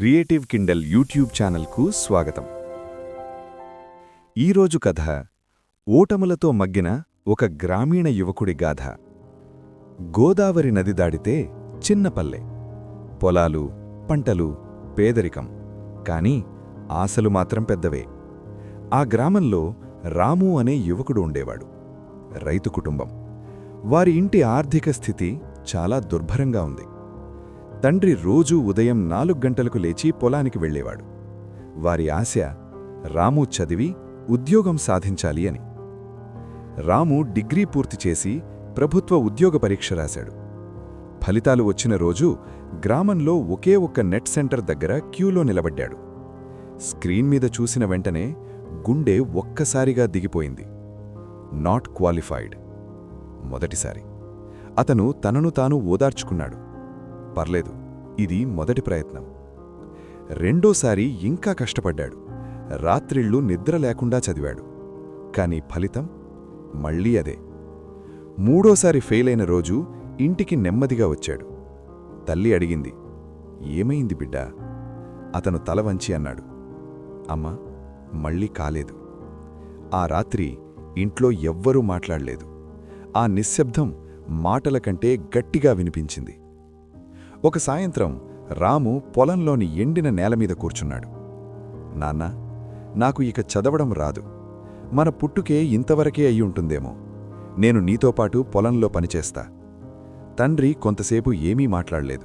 Creative Kindle YouTube ఛానల్కు స్వాగతం. ఈరోజు కథ ఓటములతో మగ్గిన ఒక గ్రామీణ యువకుడి గాథ. గోదావరి నది దాడితే చిన్నపల్లె పొలాలు పంటలు పేదరికం. కాని ఆశలు మాత్రం పెద్దవే. ఆ గ్రామంలో రాము అనే యువకుడు ఉండేవాడు. రైతు కుటుంబం. వారి ఇంటి ఆర్థిక స్థితి చాలా దుర్భరంగా ఉంది. తండ్రి రోజూ ఉదయం నాలుగు గంటలకు లేచి పొలానికి వెళ్ళేవాడు. వారి ఆశ రాము చదివి ఉద్యోగం సాధించాలి అని. రాము డిగ్రీ పూర్తి చేసి ప్రభుత్వ ఉద్యోగ పరీక్ష రాశాడు. ఫలితాలు వచ్చిన రోజు గ్రామంలో ఒకే ఒక్క నెట్ సెంటర్ దగ్గర క్యూలో నిలబడ్డాడు. స్క్రీన్ మీద చూసిన వెంటనే గుండె ఒక్కసారిగా దిగిపోయింది. Not qualified. మొదటిసారి. అతను తనను తాను ఓదార్చుకున్నాడు. పర్లేదు ఇది మొదటి ప్రయత్నం. రెండోసారి ఇంకా కష్టపడ్డాడు. రాత్రిళ్ళు నిద్ర లేకుండా చదివాడు. కాని ఫలితం మళ్ళీ అదే. మూడోసారి ఫెయిలైన రోజు ఇంటికి నెమ్మదిగా వచ్చాడు. తల్లి అడిగింది ఏమైంది బిడ్డా? అతను తల వంచి అన్నాడు అమ్మా మళ్ళీ కాలేదు. ఆ రాత్రి ఇంట్లో ఎవ్వరూ మాట్లాడలేదు. ఆ నిశ్శబ్దం మాటల కంటే గట్టిగా వినిపించింది. ఒక సాయంత్రం రాము పొలంలోని ఎండిన నేలమీద కూర్చున్నాడు. నాన్నా నాకు ఇక చదవడం రాదు. మన పుట్టుకే ఇంతవరకే అయ్యుంటుందేమో నేను నీతో పాటు పొలంలో పనిచేస్తా. తండ్రి కొంతసేపు ఏమీ మాట్లాడలేదు.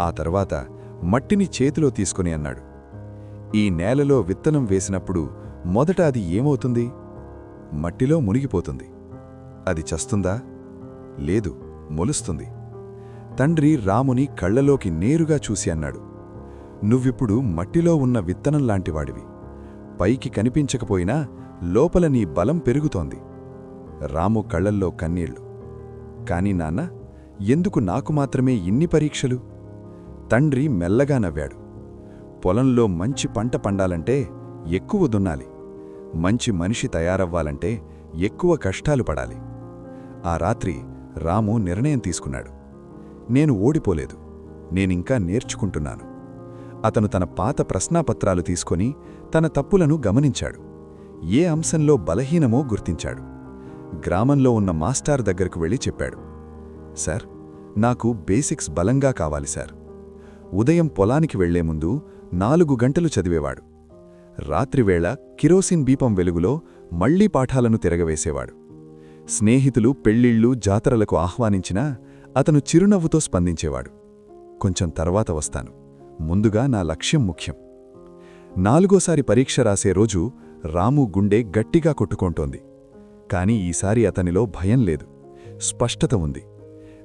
ఆ తర్వాత మట్టిని చేతిలో తీసుకుని అన్నాడు. ఈ నేలలో విత్తనం వేసినప్పుడు మొదట అది ఏమవుతుంది? మట్టిలో మునిగిపోతుంది. అది చస్తుందా? లేదు మొలుస్తుంది. తండ్రి రాముని కళ్ళలోకి నేరుగా చూసి అన్నాడు. నువ్విప్పుడు మట్టిలో ఉన్న విత్తనం లాంటివాడివి. పైకి కనిపించకపోయినా లోపల నీ బలం పెరుగుతోంది. రాము కళ్ళల్లో కన్నీళ్ళు. కాని నాన్న ఎందుకు నాకు మాత్రమే ఇన్ని పరీక్షలు? తండ్రి మెల్లగా నవ్వాడు. పొలంలో మంచి పంట పండాలంటే ఎక్కువ దున్నాలి. మంచి మనిషి తయారవ్వాలంటే ఎక్కువ కష్టాలు పడాలి. ఆ రాత్రి రాము నిర్ణయం తీసుకున్నాడు. నేను ఓడిపోలేదు. నేనింకా నేర్చుకుంటున్నాను. అతను తన పాత ప్రశ్నాపత్రాలు తీసుకొని తన తప్పులను గమనించాడు. ఏ అంశంలో బలహీనమో గుర్తించాడు. గ్రామంలో ఉన్న మాస్టార్ దగ్గరకు వెళ్ళి చెప్పాడు. సార్ నాకు బేసిక్స్ బలంగా కావాలి సార్. ఉదయం పొలానికి వెళ్ళే ముందు నాలుగు గంటలు చదివేవాడు. రాత్రివేళ కిరోసిన్ బీపం వెలుగులో మళ్ళీ పాఠాలను తిరగవేసేవాడు. స్నేహితులు పెళ్ళిళ్ళు జాతరలకు ఆహ్వానించినా అతను చిరునవ్వుతో స్పందించేవాడు. కొంచెం తర్వాత వస్తాను. ముందుగా నా లక్ష్యం ముఖ్యం. నాలుగోసారి పరీక్ష రాసే రోజు రాము గుండె గట్టిగా కొట్టుకుంటోంది. కాని ఈసారి అతనిలో భయం లేదు. స్పష్టత ఉంది.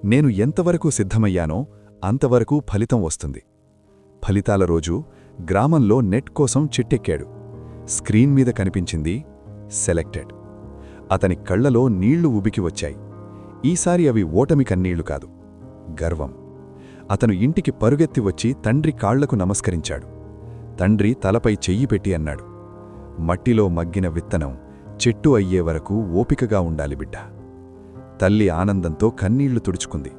నేను ఎంతవరకు సిద్ధమయ్యానో అంతవరకు ఫలితం వస్తుంది. ఫలితాల రోజు గ్రామంలో నెట్ కోసం చిట్టెక్కాడు. స్క్రీన్ మీద కనిపించింది సెలెక్టెడ్. అతని కళ్ళలో నీళ్ళు ఉబికి వచ్చాయి. ఈసారి అవి ఓటమి కన్నీళ్ళు కాదు. గర్వం. అతను ఇంటికి పరుగెత్తి వచ్చి తండ్రి కాళ్ళకు నమస్కరించాడు. తండ్రి తలపై చెయ్యి పెట్టి అన్నాడు. మట్టిలో మగ్గిన విత్తనం చెట్టు అయ్యే వరకు ఓపికగా ఉండాలి బిడ్డ. తల్లి ఆనందంతో కన్నీళ్ళు తుడుచుకుంది.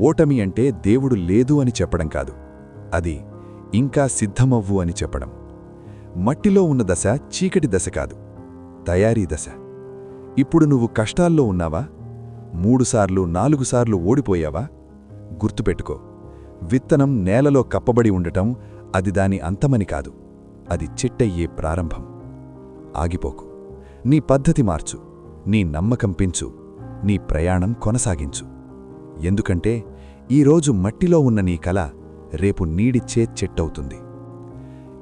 ఓటమి అంటే దేవుడు లేదు అని చెప్పడం కాదు. అది ఇంకా సిద్ధమవ్వు అని చెప్పడం. మట్టిలో ఉన్న దశ చీకటి దశ కాదు. తయారీ దశ. ఇప్పుడు నువ్వు కష్టాల్లో ఉన్నావా? మూడుసార్లు నాలుగుసార్లు ఓడిపోయావా? గుర్తుపెట్టుకో విత్తనం నేలలో కప్పబడి ఉండటం అది దాని అంతమని కాదు అది చిట్టయ్యే ప్రారంభం. ఆగిపోకు నీ పద్ధతి మార్చు నీ నమ్మకం పెంచు నీ ప్రయాణం కొనసాగించు. ఎందుకంటే ఈరోజు మట్టిలో ఉన్న నీ కల రేపు నీడిచ్చే చెట్టవుతుంది.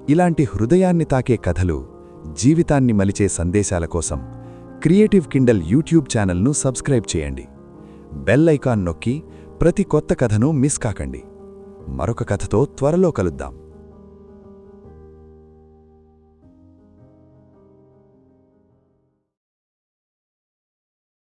ఇలాంటి హృదయాన్ని తాకే కథలు జీవితాన్ని మలిచే సందేశాల కోసం క్రియేటివ్ కిండల్ యూట్యూబ్ ఛానల్ను సబ్స్క్రైబ్ చేయండి. బెల్ ఐకాన్ నొక్కి ప్రతి కొత్త కథను మిస్ కాకండి. మరొక కథతో త్వరలో కలుద్దాం.